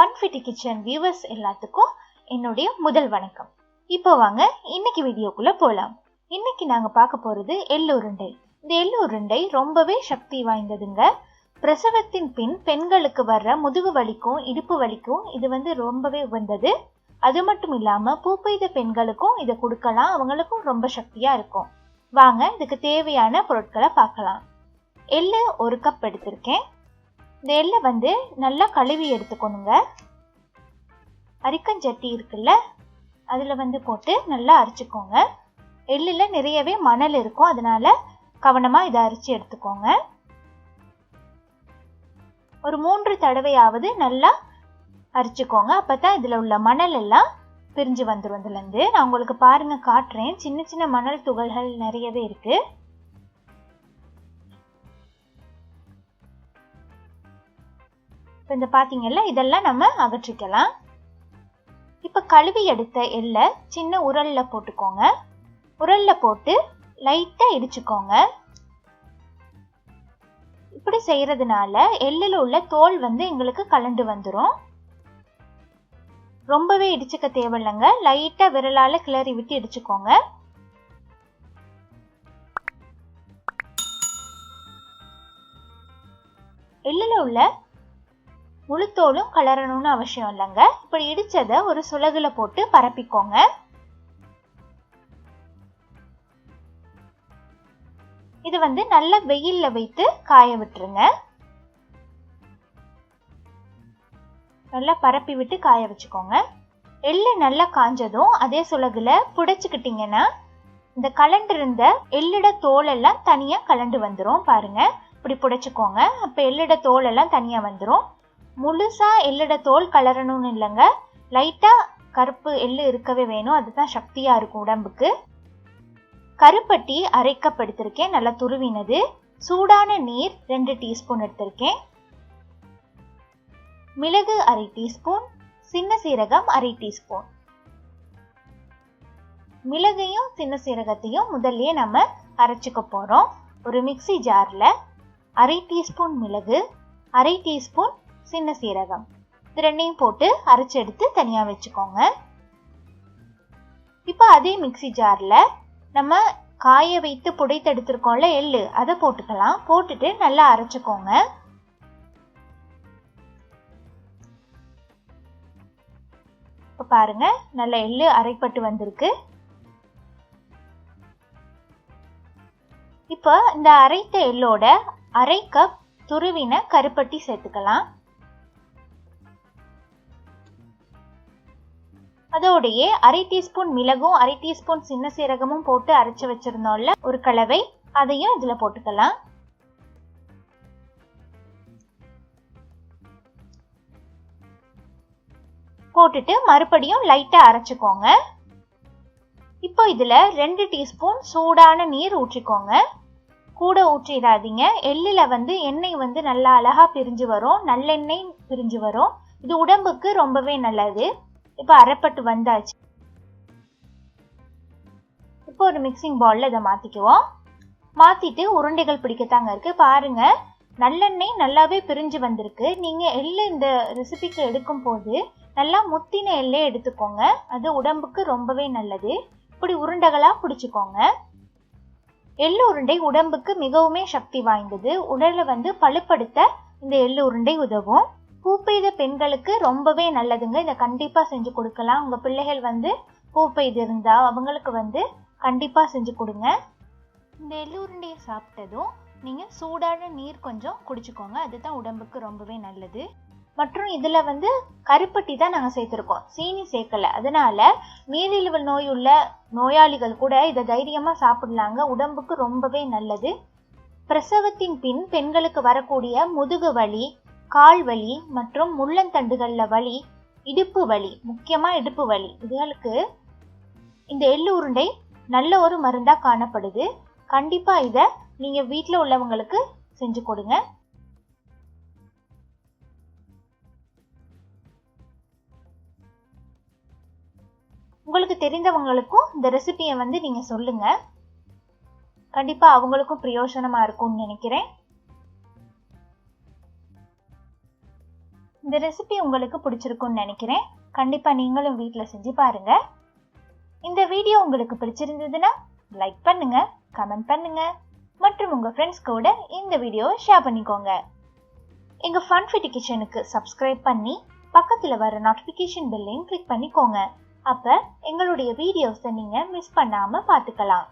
ஃபன்ஃபிட்டி kitchen viewers எல்லாத்துக்கும் என்னுடைய முதல் வணக்கம். இப்போ வாங்க இன்னைக்கு வீடியோக்குள்ள போகலாம் இன்னைக்கு நாங்கள் பார்க்க போகிறது எள்ளுருண்டை இந்த எள்ளு உருண்டை ரொம்பவே சக்தி வாய்ந்ததுங்க. பிரசவத்தின் பின் பெண்களுக்கு வர்ற முதுகு வலிக்கும் இடுப்பு வலிக்கும் இது வந்து ரொம்பவே உகந்தது. அது மட்டும் இல்லாமல் பூப்பெய்த பெண்களுக்கும் இதை கொடுக்கலாம். அவங்களுக்கும் ரொம்ப சக்தியாக இருக்கும். வாங்க இதுக்கு தேவையான பொருட்களை பார்க்கலாம். எள்ளு ஒரு கப் எடுத்திருக்கேன். இந்த எள்ளை வந்து நல்லா கழுவி எடுத்துக்கணுங்க. அரிக்கஞ்சட்டி இருக்குல்ல அதில் வந்து போட்டு நல்லா அரைச்சிக்கோங்க. எள்ளில் நிறையவே மணல் இருக்கும் அதனால கவனமாக இதை அரிச்சு எடுத்துக்கோங்க. ஒரு மூன்று தடவையாவது நல்லா அரைச்சிக்கோங்க. அப்போ தான் இதில் உள்ள மணல் எல்லாம் பிரிஞ்சு வந்துடும் இதுலேருந்து நான் உங்களுக்கு பாருங்கள் காட்டுறேன். சின்ன சின்ன மணல் துகள்கள் நிறையவே இருக்குது இப்போ இந்த பார்த்தீங்கல்ல இதெல்லாம் நம்ம அகற்றிக்கலாம். இப்போ கழுவி எடுத்த எள்ளை சின்ன உரல்ல போட்டுக்கோங்க. உரலில் போட்டு லைட்டாக இடிச்சுக்கோங்க. இப்படி செய்கிறதுனால எள்ளில் உள்ள தோல் வந்து எங்களுக்கு கலண்டு வந்துடும் ரொம்பவே இடிச்சுக்க தேவையில்லைங்க. லைட்டாக விரலால் கிளறி விட்டு இடிச்சுக்கோங்க. எள்ளில் உள்ள முழுத்தோலும் கலரணும்னு அவசியம் இல்லைங்க. இப்படி இடித்ததை ஒரு சுலகில் போட்டு பரப்பிக்கோங்க. இது வந்து நல்ல வெயிலில் வைத்து காய விட்டுருங்க. நல்லா பரப்பி விட்டு காய வச்சுக்கோங்க. எள்ளு நல்லா காஞ்சதும் அதே சுலகில் புடைச்சிக்கிட்டிங்கன்னா இந்த கலண்டிருந்த எள்ளிட தோலெல்லாம் தனியாக கலண்டு வந்துடும் பாருங்க. இப்படி புடைச்சிக்கோங்க. அப்போ எள்ளிட தோலெல்லாம் தனியாக வந்துடும் முழுசாக எள்ளிட தோல் கலரணும்னு இல்லைங்க. லைட்டாக கருப்பு எள்ளு இருக்கவே வேணும். அதுதான் சக்தியாக இருக்கும் உடம்புக்கு. கருப்பட்டி அரைக்கப்படுத்திருக்கேன். நல்லா துருவினது. சூடான நீர் ரெண்டு டீஸ்பூன் எடுத்திருக்கேன். மிளகு அரை டீஸ்பூன். சின்ன சீரகம் அரை டீஸ்பூன். மிளகையும் சின்ன சீரகத்தையும் முதல்லயே நம்ம அரைச்சிக்க போகிறோம் ஒரு மிக்சி ஜாரில் அரை டீஸ்பூன் மிளகு அரை டீஸ்பூன் சின்ன சீரகம். இது ரெண்டையும் போட்டு அரைச்சி எடுத்து தனியாக வச்சுக்கோங்க. இப்போ அதே மிக்சி ஜாரில் நம்ம காய வைத்து புடைத்தெடுத்துருக்கோம்ல எள்ளு அதை போட்டுக்கலாம். போட்டுட்டு நல்லா அரைச்சிக்கோங்க. இப்போ பாருங்க நல்ல எள்ளு அரைப்பட்டு வந்திருக்கு. இப்போ இந்த அரைத்த எள்ளோட அரை கப் துருவின கருப்பட்டி சேர்த்துக்கலாம். அதோடையே அரை டீஸ்பூன் மிளகும் அரை டீஸ்பூன் சின்ன சீரகமும் போட்டு அரைச்சு வச்சிருந்தோம்ல ஒரு கலவை. அதையும் இதில் போட்டுக்கலாம். போட்டுட்டு மறுபடியும் லைட்டாக அரைச்சிக்கோங்க. இப்போ இதில் ரெண்டு டீஸ்பூன் சூடான நீர் ஊற்றிக்கோங்க. கூட ஊற்றிடாதீங்க. எள்ளில் வந்து எண்ணெய் வந்து நல்லா அழகாக பிரிஞ்சு வரும். நல்லெண்ணெய் பிரிஞ்சு வரும். இது உடம்புக்கு ரொம்பவே நல்லது. இப்போ அரைப்பட்டு வந்தாச்சு. இப்போ ஒரு மிக்சிங் பவுலில் இதை மாற்றிக்குவோம் மாற்றிட்டு உருண்டைகள் பிடிக்கத்தாங்க இருக்குது பாருங்கள் நல்லெண்ணெய் நல்லாவே பிரிஞ்சு வந்திருக்கு. நீங்கள் எள்ளு இந்த ரெசிபிக்கு எடுக்கும் போது நல்லா முத்தின எள்ளே எடுத்துக்கோங்க. அது உடம்புக்கு ரொம்பவே நல்லது. இப்படி உருண்டைகளாக பிடிச்சிக்கோங்க. எள்ளு உருண்டை உடம்புக்கு மிகவுமே சக்தி வாய்ந்தது. உடலை வந்து பழுப்படுத்த இந்த எள்ளு உருண்டை உதவும். பூ பெய்த பெண்களுக்கு ரொம்பவே நல்லதுங்க. இதை கண்டிப்பாக செஞ்சு கொடுக்கலாம். உங்கள் பிள்ளைகள் வந்து பூ பெய்து இருந்தால் அவங்களுக்கு வந்து கண்டிப்பாக செஞ்சு கொடுங்க. இந்த எள்ளுருண்டையை சாப்பிட்டதும் நீங்கள் சூடான நீர் கொஞ்சம் குடிச்சுக்கோங்க. அதுதான் உடம்புக்கு ரொம்பவே நல்லது. மற்றும் இதில் வந்து கருப்பட்டி தான் நாங்கள் சேர்த்துருக்கோம். சீனி சேர்க்கலை. அதனால நீரிழிவு நோய் உள்ள நோயாளிகள் கூட இதை தைரியமாக சாப்பிடலாங்க. உடம்புக்கு ரொம்பவே நல்லது. பிரசவத்தின் பின் பெண்களுக்கு வரக்கூடிய முதுகு வலி கால் வலி மற்றும் முள்ளந்தண்டுகளில் வலி இடுப்பு வலி முக்கியமாக இடுப்பு வலி. இதுகளுக்கு இந்த எள்ளு உருண்டை நல்ல ஒரு மருந்தாக காணப்படுது. கண்டிப்பாக இதை நீங்கள் வீட்டில் உள்ளவங்களுக்கு செஞ்சு கொடுங்க. உங்களுக்கு தெரிந்தவங்களுக்கும் இந்த ரெசிபியை வந்து நீங்கள் சொல்லுங்கள் கண்டிப்பாக அவங்களுக்கும் பிரயோஜனமாக இருக்கும்னு நினைக்கிறேன். இந்த ரெசிபி உங்களுக்கு பிடிச்சிருக்கும்னு நினைக்கிறேன். கண்டிப்பாக நீங்களும் வீட்டில் செஞ்சு பாருங்க. இந்த வீடியோ உங்களுக்கு பிடிச்சிருந்ததுன்னா லைக் பண்ணுங்க கமெண்ட் பண்ணுங்க. மற்றும் உங்கள் ஃப்ரெண்ட்ஸ் கூட இந்த வீடியோவை ஷேர் பண்ணிக்கோங்க. எங்கள் ஃபன் ஃபிட்டி கிச்சனுக்கு சப்ஸ்கிரைப் பண்ணி பக்கத்தில் வர நோட்டிஃபிகேஷன் பெல்லையும் கிளிக் பண்ணிக்கோங்க. அப்போ எங்களுடைய வீடியோஸை நீங்கள் மிஸ் பண்ணாமல் பார்த்துக்கலாம்